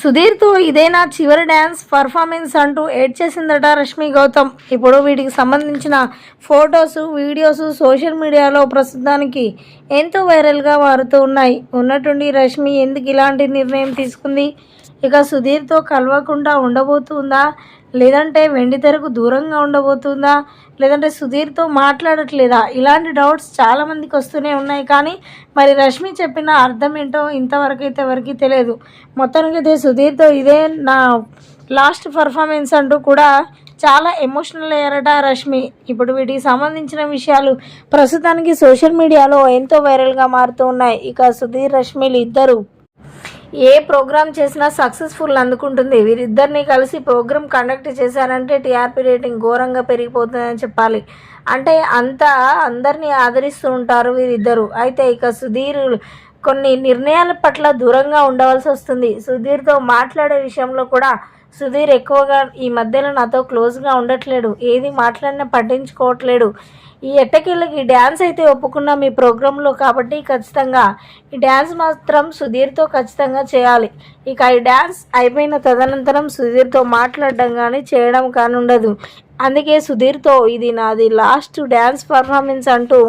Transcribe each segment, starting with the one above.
సుధీర్తో ఇదేనా చివరి dance performance అంటూ ఏడ్ చేసిందట రష్మి గౌతమ్. ఇప్పుడు వీటికి సంబంధించిన ఫొటోస్ వీడియోస్ సోషల్ మీడియాలో ప్రస్తుతానికి ఎంతో వైరల్గా మారుతూ ఉన్నాయి. ఉన్నట్టుండి రష్మి ఎందుకు ఇలాంటి నిర్ణయం తీసుకుంది? ఇక సుధీర్తో కలవకుండా ఉండబోతుందా? లేదంటే వెండి తెరకు దూరంగా ఉండబోతుందా? లేదంటే సుధీర్తో మాట్లాడట్లేదా? ఇలాంటి డౌట్స్ చాలామందికి వస్తూనే ఉన్నాయి. కానీ మరి రష్మి చెప్పిన అర్థం ఏంటో ఇంతవరకు అయితే ఎవరికి తెలియదు. మొత్తానికి అయితే సుధీర్తో ఇదే నా లాస్ట్ పర్ఫార్మెన్స్ అంటూ కూడా చాలా ఎమోషనల్ అయ్యారట రష్మి. ఇప్పుడు వీటికి సంబంధించిన విషయాలు ప్రస్తుతానికి సోషల్ మీడియాలో ఎంతో వైరల్గా మారుతూ ఉన్నాయి. ఇక సుధీర్ రష్మిలు ఇద్దరు ఏ ప్రోగ్రామ్ చేసినా సక్సెస్ఫుల్ అందుకుంటుంది. వీరిద్దరిని కలిసి ప్రోగ్రామ్ కండక్ట్ చేశారంటే టీఆర్పీ రేటింగ్ ఘోరంగా పెరిగిపోతుందని చెప్పాలి. అంటే అంతా అందరినీ ఆదరిస్తూ ఉంటారు వీరిద్దరు. అయితే ఇక సుధీర్ కొన్ని నిర్ణయాల పట్ల దూరంగా ఉండవలసి వస్తుంది. సుధీర్తో మాట్లాడే విషయంలో కూడా సుధీర్ ఎక్కువగా ఈ మధ్యలో నాతో క్లోజ్గా ఉండట్లేడు. ఏది మాట్లాడినా పట్టించుకోవట్లేడు. ఈ ఎట్టకేళ్ళకి డ్యాన్స్ అయితే ఒప్పుకున్నాం మీ ప్రోగ్రాంలో కాబట్టి ఖచ్చితంగా ఈ డ్యాన్స్ మాత్రం సుధీర్తో ఖచ్చితంగా చేయాలి. ఇక ఈ డ్యాన్స్ అయిపోయిన తదనంతరం సుధీర్తో మాట్లాడడం కానీ చేయడం కానీ ఉండదు అందుకే సుధీర్తో ఇది నాది లాస్ట్ డ్యాన్స్ పర్ఫార్మెన్స్ అంటూ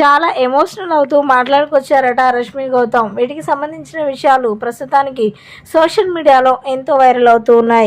చాలా ఎమోషనల్ అవుతూ మాట్లాడుకొచ్చారట రష్మి గౌతమ్. వీటికి సంబంధించిన విషయాలు ప్రస్తుతానికి సోషల్ మీడియాలో ఎంతో వైరల్ అవుతూ ఉన్నాయి.